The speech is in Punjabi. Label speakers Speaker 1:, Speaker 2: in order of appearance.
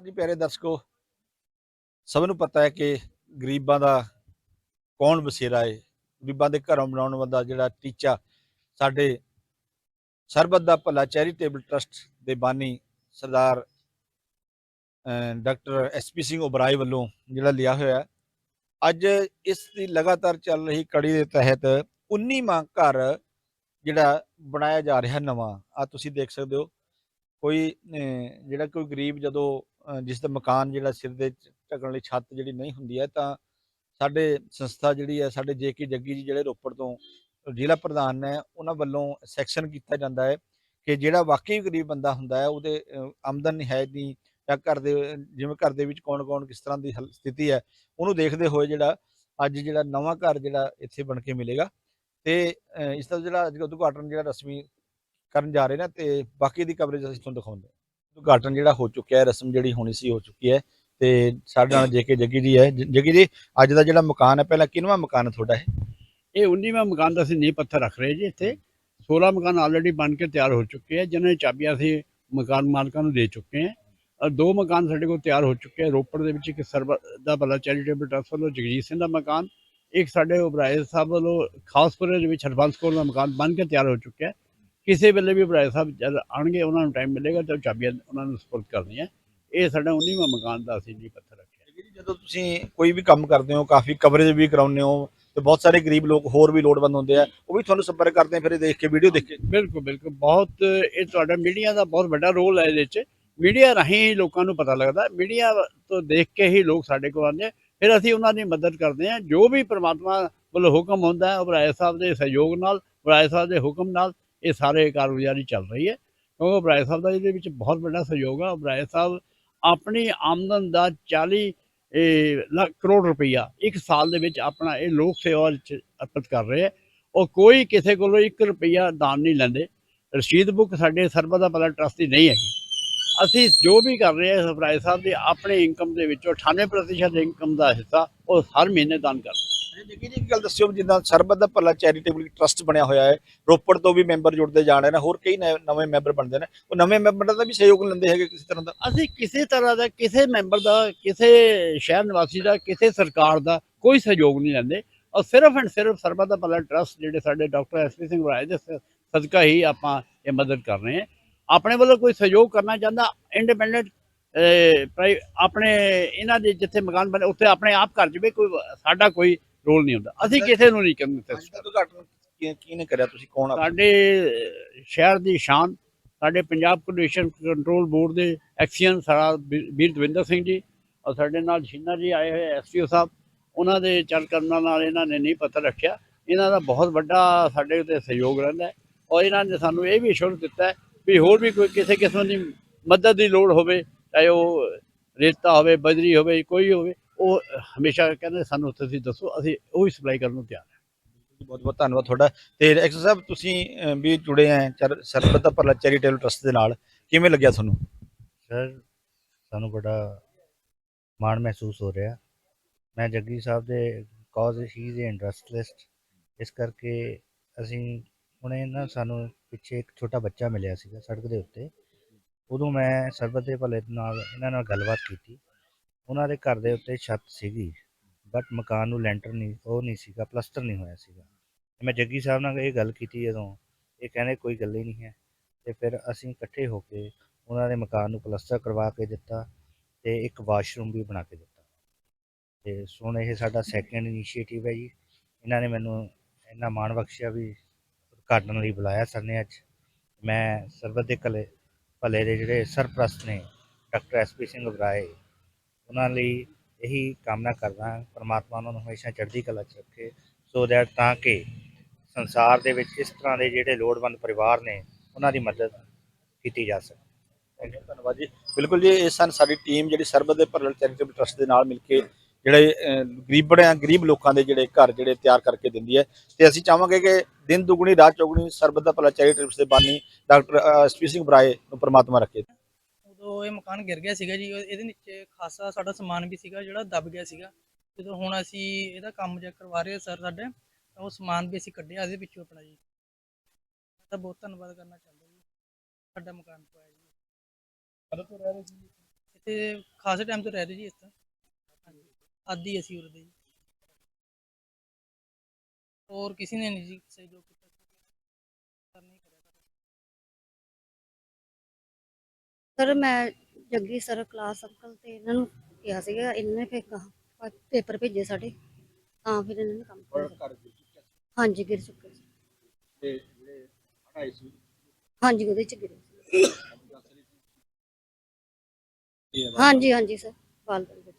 Speaker 1: ਨਮਸਕਾਰ ਜੀ ਪਿਆਰੇ ਦਰਸ਼ਕੋ ਸਭ ਨੂੰ ਪਤਾ ਹੈ ਕਿ ਗਰੀਬਾਂ ਦਾ ਕੌਣ ਬਸੇਰਾ ਹੈ ਗਰੀਬਾਂ ਦੇ ਘਰੋਂ ਬਣਾਉਣ ਦਾ ਜਿਹੜਾ ਟੀਚਾ ਸਾਡੇ ਸਰਬੱਤ ਦਾ ਭਲਾ ਚੈਰੀਟੇਬਲ ਟਰਸਟ ਦੇ ਬਾਨੀ Sardar uh, doctor SP Singh Oberoi ਵੱਲੋਂ ਜਿਹੜਾ ਲਿਆ ਹੋਇਆ ਅੱਜ ਇਸ ਦੀ ਲਗਾਤਾਰ ਚੱਲ ਰਹੀ ਕੜੀ ਦੇ ਤਹਿਤ 19ਵਾਂ ਘਰ ਜਿਹੜਾ ਬਣਾਇਆ ਜਾ ਰਿਹਾ ਨਵਾਂ। ਆ ਤੁਸੀਂ ਦੇਖ ਸਕਦੇ ਹੋ। ਕੋਈ ਜਿਹੜਾ ਕੋਈ ਗਰੀਬ ਜਦੋਂ ਅਹ, ਜਿਸ ਦਾ ਮਕਾਨ ਜਿਹੜਾ ਸਿਰ ਦੇ ਚ- ਢੱਕਣ ਲਈ ਛੱਤ ਜਿਹੜੀ ਨਹੀਂ ਹੁੰਦੀ ਹੈ ਤਾਂ ਸਾਡੇ ਸੰਸਥਾ ਜਿਹੜੀ ਹੈ ਸਾਡੇ ਜੇਕੇ ਜੱਗੀ ਜੀ ਜਿਹੜੇ ਰੋਪੜ ਤੋਂ ਜ਼ਿਲ੍ਹਾ ਪ੍ਰਧਾਨ ਨੇ ਉਹਨਾਂ ਵੱਲੋਂ ਸੈਕਸ਼ਨ ਕੀਤਾ ਜਾਂਦਾ ਹੈ ਕਿ ਜਿਹੜਾ ਵਾਕਈ ਗਰੀਬ ਬੰਦਾ ਹੁੰਦਾ ਹੈ ਉਹਦੇ ਅਹ, ਆਮਦਨ ਹੈ ਨਹੀਂ ਜਾਂ ਘਰ ਦੇ ਜਿਵੇਂ ਘਰ ਦੇ ਵਿੱਚ ਕੌਣ-ਕੌਣ ਕਿਸ ਤਰ੍ਹਾਂ ਦੀ ਹਲ- ਸਥਿਤੀ ਹੈ ਉਹਨੂੰ ਦੇਖਦੇ ਹੋਏ ਜਿਹੜਾ ਅੱਜ ਜਿਹੜਾ ਨਵਾਂ ਘਰ ਜਿਹੜਾ ਇੱਥੇ ਬਣ ਕੇ ਮਿਲੇਗਾ ਤੇ ਅਹ, ਇਸ ਦਾ ਜਿਹੜਾ ਅੱਜ ਉਦਘਾਟਨ ਜਿਹੜਾ ਰਸਮੀ ਕਰਨ ਜਾ ਰਹੇ ਨੇ ਤੇ ਬਾਕੀ ਦੀ ਕਵਰੇਜ ਅਸੀਂ ਤੁਹਾਨੂੰ ਦਿਖਾਉਂਦੇ ਹਾਂ। ਉਦਘਾਟਨ ਜਿਹੜਾ ਹੋ ਚੁੱਕਿਆ ਹੈ, ਰਸਮ ਜਿਹੜੀ ਹੋਣੀ ਸੀ, ਹੋ ਚੁੱਕੀ ਹੈ ਤੇ ਸਾਡੇ ਨਾਲ ਜੇਕੇ ਜੱਗੀ ਜੀ ਹੈ। ਜੱਗੀ ਜੀ, ਅੱਜ ਦਾ ਜਿਹੜਾ ਮਕਾਨ ਹੈ, ਪਹਿਲਾਂ ਕਿੰਨਵਾਂ ਮਕਾਨ ਹੈ ਤੁਹਾਡਾ ਇਹ?
Speaker 2: ਇਹ 19ਵਾਂ ਮਕਾਨ ਦਾ ਅਸੀਂ ਨੀਂਹ ਪੱਥਰ ਰੱਖ ਰਹੇ ਜੀ ਇੱਥੇ। 16 ਮਕਾਨ ਆਲਰੇਡੀ ਬਣ ਕੇ ਤਿਆਰ ਹੋ ਚੁੱਕੇ ਹੈ, ਜਿਨ੍ਹਾਂ ਦੀ ਚਾਬੀਆਂ ਅਸੀਂ ਮਕਾਨ ਮਾਲਕਾਂ ਨੂੰ ਦੇ ਚੁੱਕੇ ਹਾਂ। ਔਰ ਦੋ ਮਕਾਨ ਸਾਡੇ ਕੋਲ ਤਿਆਰ ਹੋ ਚੁੱਕੇ ਹੈ, ਰੋਪੜ ਦੇ ਵਿੱਚ ਇੱਕ ਸਰਬ ਦਾ ਭਲਾ ਚੈਰੀਟੇਬਲ ਟਰਸਟ ਵੱਲੋਂ ਜਗਜੀਤ ਸਿੰਘ ਦਾ ਮਕਾਨ, ਇੱਕ ਸਾਡੇ ਉਬਰਾਏ ਸਾਹਿਬ ਵੱਲੋਂ ਖਾਸਪੁਰੇ ਦੇ ਵਿੱਚ ਹਰਬੰਸ ਕੌਰ ਦਾ ਮਕਾਨ ਬਣ ਕੇ ਤਿਆਰ ਹੋ ਚੁੱਕਿਆ ਹੈ। ਕਿਸੇ ਵੇਲੇ ਵੀ ਉਬਰਾਏ ਸਾਹਿਬ ਜਦ ਆਣਗੇ ਉਹਨਾਂ ਨੂੰ ਟਾਈਮ ਮਿਲੇਗਾ ਤਾਂ ਉਹ ਚਾਬੀਆਂ ਉਹਨਾਂ ਨੂੰ ਸਪੋਰਟ ਕਰਨੀਆਂ। ਇਹ ਸਾਡਾ 19ਵਾਂ ਮਕਾਨ ਦਾ ਅਸੀਂ ਨੀਂਹ ਪੱਥਰ ਰੱਖਿਆ।
Speaker 1: ਜੀ ਜਦੋਂ ਤੁਸੀਂ ਕੋਈ ਵੀ ਕੰਮ ਕਰਦੇ ਹੋ ਕਾਫੀ ਕਵਰੇਜ ਵੀ ਕਰਾਉਂਦੇ ਹੋ ਤੇ ਬਹੁਤ ਸਾਰੇ ਗਰੀਬ ਲੋਕ ਹੋਰ ਵੀ ਲੋੜਵੰਦ ਹੁੰਦੇ ਆ ਉਹ ਵੀ ਤੁਹਾਨੂੰ ਸੰਪਰਕ ਕਰਦੇ ਆ ਫਿਰ ਇਹ ਦੇਖ ਕੇ ਵੀਡੀਓ ਦੇਖ। ਕੇ
Speaker 2: ਬਿਲਕੁਲ ਬਿਲਕੁਲ। ਬਹੁਤ ਇਹ ਤੁਹਾਡਾ ਮੀਡੀਆ ਦਾ ਬਹੁਤ ਵੱਡਾ ਰੋਲ ਹੈ ਇਹਦੇ 'ਚ। ਮੀਡੀਆ ਰਾਹੀਂ ਲੋਕਾਂ ਨੂੰ ਪਤਾ ਲੱਗਦਾ। ਮੀਡੀਆ ਤੋਂ ਦੇਖ ਕੇ ਹੀ ਲੋਕ ਸਾਡੇ ਕੋਲ ਆਉਂਦੇ ਆ। ਫਿਰ ਅਸੀਂ ਉਹਨਾਂ ਦੀ ਮਦਦ ਕਰਦੇ ਹਾਂ ਜੋ ਵੀ ਪ੍ਰਮਾਤਮਾ ਵੱਲੋਂ ਹੁਕਮ ਹੁੰਦਾ ਹੈ ਉਬਰਾਏ ਸਾਹਿਬ ਦੇ ਸਹਿਯੋਗ ਨਾਲ ਉਬਰਾਏ ਸਾਹਿਬ ਦੇ ਹੁਕਮ ਨਾਲ ਇਹ ਸਾਰੇ ਕਾਰਗੁਜ਼ਾਰੀ ਚੱਲ ਰਹੀ ਹੈ। ਕਿਉਂਕਿ ਉਬਰਾਏ ਸਾਹਿਬ ਦਾ ਇਹਦੇ ਵਿੱਚ ਬਹੁਤ ਵੱਡਾ ਸਹਿਯੋਗ ਹੈ ਉਬਰਾਏ ਸਾਹਿਬ ਆਪਣੀ ਆਮਦਨ ਦਾ 40 ਲੱਖ ਕਰੋੜ ਰੁਪਈਆ ਇੱਕ ਸਾਲ ਦੇ ਵਿੱਚ ਆਪਣਾ ਇਹ ਲੋਕ ਸੇਵਾ ਵਿੱਚ ਅਰਪਿਤ ਕਰ ਰਹੇ ਹੈ ਉਹ ਕੋਈ ਕਿਸੇ ਕੋਲੋਂ 1 ਰੁਪਈਆ ਦਾਨ ਨਹੀਂ ਲੈਂਦੇ। ਰਸ਼ੀਦ ਬੁੱਕ ਸਾਡੇ ਸਰਬਤ ਦਾ ਭਲਾ ਟਰਸਟ ਦੀ ਨਹੀਂ ਹੈਗੀ। ਅਸੀਂ ਜੋ ਵੀ ਕਰ ਰਹੇ ਹਾਂ ਸਫਰਾਏ ਸਾਹਿਬ ਦੀ ਆਪਣੇ ਇਨਕਮ ਦੇ ਵਿੱਚੋਂ 98% ਇਨਕਮ ਦਾ ਹਿੱਸਾ ਉਹ ਹਰ ਮਹੀਨੇ ਦਾਨ ਕਰਦੇ
Speaker 1: ਜੱਗੀ ਜੀ ਇੱਕ ਗੱਲ ਦੱਸਿਓ ਜਿੱਦਾਂ ਸਰਬਤ ਦਾ ਭਲਾ ਚੈਰੀਟੇਬਲ ਟਰਸਟ ਬਣਿਆ ਹੋਇਆ ਹੈ, ਰੋਪੜ ਤੋਂ ਵੀ ਮੈਂਬਰ ਜੁੜਦੇ ਜਾ ਰਹੇ ਨੇ, ਹੋਰ ਕਈ ਨਵੇਂ ਨਵੇਂ ਮੈਂਬਰ ਬਣਦੇ ਨੇ, ਉਹ ਨਵੇਂ ਮੈਂਬਰਾਂ ਦਾ ਵੀ ਸਹਿਯੋਗ ਲੈਂਦੇ ਹੈਗੇ ਕਿਸੇ ਤਰ੍ਹਾਂ ਦਾ?
Speaker 2: ਅਸੀਂ ਕਿਸੇ ਤਰ੍ਹਾਂ ਦਾ, ਕਿਸੇ ਮੈਂਬਰ ਦਾ, ਕਿਸੇ ਸ਼ਹਿਰ ਨਿਵਾਸੀ ਦਾ, ਕਿਸੇ ਸਰਕਾਰ ਦਾ ਕੋਈ ਸਹਿਯੋਗ ਨਹੀਂ ਲੈਂਦੇ। ਔਰ ਸਿਰਫ ਐਂਡ ਸਿਰਫ ਸਰਬੱਤ ਦਾ ਭਲਾ ਟਰਸਟ ਜਿਹੜੇ ਸਾਡੇ ਡਾਕਟਰ ਐਸਪੀ ਸਿੰਘ ਰਾਏ ਦੇ ਸ- ਸਦਕਾ ਹੀ ਆਪਾਂ ਇਹ ਮਦਦ ਕਰ ਰਹੇ ਹਾਂ। ਆਪਣੇ ਵੱਲੋਂ ਕੋਈ ਸਹਿਯੋਗ ਕਰਨਾ ਚਾਹੁੰਦਾ ਇੰਡੀਪੈਂਡੈਂਟ ਆਪਣੇ ਇਹਨਾਂ ਦੇ ਜਿੱਥੇ ਮਕਾਨ ਬਣੇ, ਉੱਥੇ ਆਪਣੇ ਆਪ ਕਰ ਜਵੇ ਕੋਈ, ਸਾਡਾ ਕੋਈ ਰੋਲ ਨਹੀਂ ਹੁੰਦਾ। ਅਸੀਂ ਕਿਸੇ ਨੂੰ ਨਹੀਂ ਕਹਿੰਦੇ
Speaker 1: ਉਦਘਾਟਨ ਕਿਹਨੇ ਕਰਿਆ ਤੁਸੀਂ? ਕੌਣ ਆ
Speaker 2: ਸਾਡੇ ਸ਼ਹਿਰ ਦੀ ਸ਼ਾਨ ਸਾਡੇ ਪੰਜਾਬ ਪੋਲਿਊਸ਼ਨ ਕੰਟਰੋਲ ਬੋਰਡ ਦੇ ਐਕਸੀਅਨ ਸਾਰਾ ਵੀਰ ਦਵਿੰਦਰ ਸਿੰਘ ਜੀ ਔਰ ਸਾਡੇ ਨਾਲ ਸ਼ੀਨਾ ਜੀ ਆਏ ਹੋਏ ਐਸਟੀਓ ਸਾਹਿਬ। ਉਹਨਾਂ ਦੇ ਚੱਲ ਕਰਨਾਂ ਨਾਲ ਇਹਨਾਂ ਨੇ ਨਹੀਂ ਪਤਾ ਰੱਖਿਆ। ਇਹਨਾਂ ਦਾ ਬਹੁਤ ਵੱਡਾ ਸਾਡੇ ਉੱਤੇ ਸਹਿਯੋਗ ਰਹਿੰਦਾ ਹੈ ਔਰ ਇਹਨਾਂ ਨੇ ਸਾਨੂੰ ਇਹ ਵੀ ਅਸ਼ੋਰ ਦਿੱਤਾ ਹੈ ਵੀ ਹੋਰ ਵੀ ਕੋਈ ਕਿਸੇ ਕਿਸਮ ਦੀ ਮਦਦ ਦੀ ਲੋੜ ਹੋਵੇ ਚਾਹੇ ਉਹ ਰੇਤਾ ਹੋਵੇ ਬਜਰੀ ਹੋਵੇ ਕੋਈ ਹੋਵੇ ਉਹ ਹਮੇਸ਼ਾ ਕਹਿੰਦੇ ਸਾਨੂੰ ਤੁਸੀਂ ਦੱਸੋ ਅਸੀਂ ਉਹ ਵੀ ਸਪਲਾਈ ਕਰਨ ਨੂੰ ਤਿਆਰ ਹਾਂ।
Speaker 1: ਬਹੁਤ ਬਹੁਤ ਧੰਨਵਾਦ ਤੁਹਾਡਾ। ਤੇ ਐਕਸਰ ਸਾਹਿਬ ਤੁਸੀਂ ਵੀ ਜੁੜੇ ਆ ਸਰਬਤ ਦਾ ਭਲਾ ਚੈਰੀਟੇਬਲ ਟਰਸਟ ਦੇ ਨਾਲ ਕਿਵੇਂ ਲੱਗਿਆ ਤੁਹਾਨੂੰ?
Speaker 3: ਸਰ ਸਾਨੂੰ ਬੜਾ ਮਾਣ ਮਹਿਸੂਸ ਹੋ ਰਿਹਾ। ਮੈਂ ਜੱਗੀ ਸਾਹਿਬ ਦੇ ਕਾਜ਼ ਹੀ ਇਜ਼ ਇੰਡਸਟਰੀਲਿਸਟ ਇਸ ਕਰਕੇ ਅਸੀਂ ਹੁਣੇ ਨਾ ਸਾਨੂੰ ਪਿੱਛੇ ਇੱਕ ਛੋਟਾ ਬੱਚਾ ਮਿਲਿਆ ਸੀਗਾ ਸੜਕ ਦੇ ਉੱਤੇ। ਉਦੋਂ ਮੈਂ ਸਰਬਤ ਦੇ ਭਲੇ ਨਾਲ ਇਹਨਾਂ ਨਾਲ ਗੱਲਬਾਤ ਕੀਤੀ। ਉਹਨਾਂ ਦੇ ਘਰ ਦੇ ਉੱਤੇ ਛੱਤ ਸੀਗੀ ਬਟ ਮਕਾਨ ਨੂੰ ਲੈਂਟਰ ਨਹੀਂ, ਉਹ ਨਹੀਂ ਸੀਗਾ ਪਲਸਟਰ ਨਹੀਂ ਹੋਇਆ ਸੀਗਾ। ਤੇ ਮੈਂ ਜੱਗੀ ਸਾਹਿਬ ਨਾਲ ਇਹ ਗੱਲ ਕੀਤੀ ਜਦੋਂ, ਇਹ ਕਹਿੰਦੇ ਕੋਈ ਗੱਲ ਹੀ ਨਹੀਂ ਹੈ। ਤੇ ਫਿਰ ਅਸੀਂ ਇਕੱਠੇ ਹੋ ਕੇ ਉਹਨਾਂ ਦੇ ਮਕਾਨ ਨੂੰ ਪਲਸਟਰ ਕਰਵਾ ਕੇ ਦਿੱਤਾ ਤੇ ਇੱਕ ਵਾਸ਼ਰੂਮ ਵੀ ਬਣਾ ਕੇ ਦਿੱਤਾ। ਤੇ ਹੁਣ ਇਹ ਸਾਡਾ ਸੈਕੰਡ ਇਨੀਸ਼ੀਏਟਿਵ ਹੈ ਜੀ। ਇਹਨਾਂ ਨੇ ਮੈਨੂੰ ਇੰਨਾ ਮਾਣ ਬਖਸ਼ਿਆ ਵੀ ਉਦਘਾਟਨ ਲਈ ਬੁਲਾਇਆ ਸਰ ਨੇ ਅੱਜ। ਮੈਂ ਸਰਬਤ ਦੇ ਕਲੇ, ਭਲੇ ਦੇ ਜਿਹੜੇ ਸਰਪ੍ਰਸਤ ਨੇ, ਡਾਕਟਰ ਐਸਪੀ ਸਿੰਘ ਬਰਾਏ ਉਹਨਾਂ ਲਈ ਇਹੀ ਕਾਮਨਾ ਕਰਦਾ ਹਾਂ, ਪਰਮਾਤਮਾ ਉਹਨਾਂ ਨੂੰ ਹਮੇਸ਼ਾ ਚੜ੍ਹਦੀ ਕਲਾ 'ਚ ਰੱਖੇ। ਸੋ ਦੈਟ ਤਾਂ ਕਿ ਸੰਸਾਰ ਦੇ ਵਿੱਚ ਇਸ ਤਰ੍ਹਾਂ ਦੇ ਜਿਹੜੇ ਲੋੜਵੰਦ ਪਰਿਵਾਰ ਨੇ, ਉਹਨਾਂ ਦੀ ਮਦਦ ਕੀਤੀ ਜਾ ਸਕੇ।
Speaker 1: ਥੈਂਕ ਯੂ ਧੰਨਵਾਦ ਜੀ। ਬਿਲਕੁਲ ਜੀ, ਇਹ ਸਨ ਸਾਡੀ ਟੀਮ ਜਿਹੜੀ ਸਰਬਤ ਦੇ ਭਲਾ ਚੈਰੀਟੇਬਲ ਟਰਸਟ ਦੇ ਨਾਲ ਮਿਲ ਕੇ ਜਿਹੜੇ ਗਰੀਬੜਿਆਂ ਗਰੀਬ ਲੋਕਾਂ ਦੇ ਜਿਹੜੇ ਘਰ ਜਿਹੜੇ ਤਿਆਰ ਕਰਕੇ ਦਿੰਦੀ ਹੈ। ਤੇ ਅਸੀਂ ਚਾਹਾਂਗੇ ਕਿ ਦਿਨ ਦੁਗਣੀ, ਰਾਤ ਚੌਗਣੀ ਸਰਬਤ ਦਾ ਭਲਾ ਚੈਰੀਟੇਬਲ ਟਰਸਟ ਦੇ ਬਾਨੀ ਡਾਕਟਰ ਐਸਪੀ ਸਿੰਘ ਬਰਾਏ ਨੂੰ ਪਰਮਾਤਮਾ ਰੱਖੇ।
Speaker 4: ਉਦੋਂ ਇਹ ਮਕਾਨ ਗਿਰ ਗਿਆ ਸੀਗਾ ਜੀ ਉਹ- ਇਹਦੇ ਨੀਚੇ ਖਾਸਾ ਸਾਡਾ ਸਮਾਨ ਵੀ ਸੀਗਾ ਜਿਹੜਾ ਦਬ ਗਿਆ ਸੀਗਾ। ਜਦੋਂ ਹੁਣ ਅਸੀਂ ਇਹਦਾ ਕੰਮ ਜੇ ਕਰਵਾ ਰਹੇ ਸਰ ਸਾਡੇ ਤਾਂ ਉਹ ਸਮਾਨ ਵੀ ਅਸੀਂ ਕੱਢਿਆ ਇਹਦੇ ਵਿੱਚੋਂ ਆਪਣਾ ਜੀ। ਤਾਂ ਬਹੁਤ ਧੰਨਵਾਦ ਕਰਨਾ ਚਾਹੁੰਦਾ ਜੀ ਸਾਡਾ ਮਕਾਨ ਪਾਇਆ ਜੀ। ਕਦੋਂ ਤੋਂ ਰਹਿ ਰਹੇ ਸੀ? ਇੱਥੇ ਖਾਸੇ ਟਾਈਮ ਤੋਂ ਰਹਿ ਰਹੇ ਜੀ ਇਸ ਤਰ੍ਹਾਂ ਹਾਂਜੀ ਆਦੀ ਅਸੀਂ ਉਰੇ ਦੇ ਜੀ। ਹੋਰ ਕਿਸੇ ਨੇ ਨਹੀਂ ਜੀ ਸਹਿਯੋਗ ਕੀਤਾ ਸਰ
Speaker 5: ਮੈਂ ਜੱਗੀ ਸਰ ਕਲਾਸ ਅੰਕਲ ਤੇ ਇਹਨਾਂ ਨੂੰ ਕਿਹਾ ਸੀਗਾ ਇਹਨਾਂ ਨੇ ਫਿਰ ਕਹਾ ਪੇਪਰ ਭੇਜੇ ਸਾਡੇ ਤਾਂ ਫਿਰ ਇਹਨਾਂ ਨੇ ਕੰਮ ਕੀਤਾ।
Speaker 1: ਘਰ ਦੇ ਚੁੱਕਿਆ ਸੀ?
Speaker 5: ਹਾਂਜੀ ਗਿਰ ਚੁੱਕੇ ਸੀ।
Speaker 1: ਤੇ ਜਿਹੜੇ ਪੜਾਈ ਸੀ?
Speaker 5: ਹਾਂਜੀ ਉਹਦੇ ਚ ਗਿਰੇ ਸੀ।
Speaker 1: ਦੱਸ ਰਹੀ ਸੀ ਇਹ
Speaker 5: ਹਾਂਜੀ ਹਾਂਜੀ ਸਰ ਬਾਲ ਬਾਲ